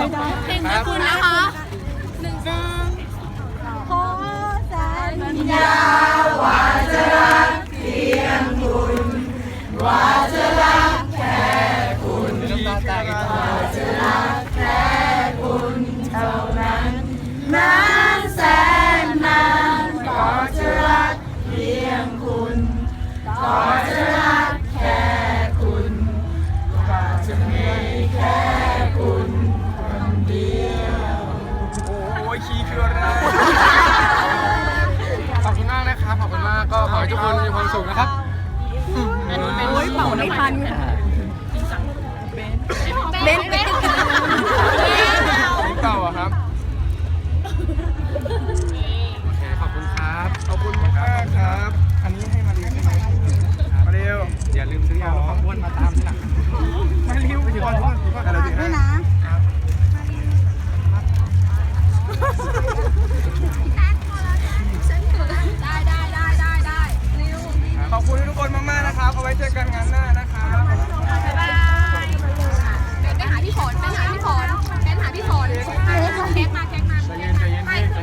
เพลงคุณนะคะหนึ่งสองขอสัญญาว่าจะรักเพียงคุณว่าจะรักแค่คุณว่าจะรักแค่คุณเท่านั้นน้นแสนนานก็จะรักเพียงคุณก็จะรักแค่คุณก็จะมีแค่ คีย์คืออะไรขอบคุณมากนะครับขอบคุณมากก็ขอให้ทุกคนมีความสุขนะครับโอ้ยเป่าไม่ทันค่ะเบนเบนเก่าอะครับโอเคขอบคุณครับขอบคุณมากครับ อันนี้ให้มาเรียวใช่ไหมมาเรียวอย่าลืมซื้อยาลดความอ้วนมาตามที่ right there, guys.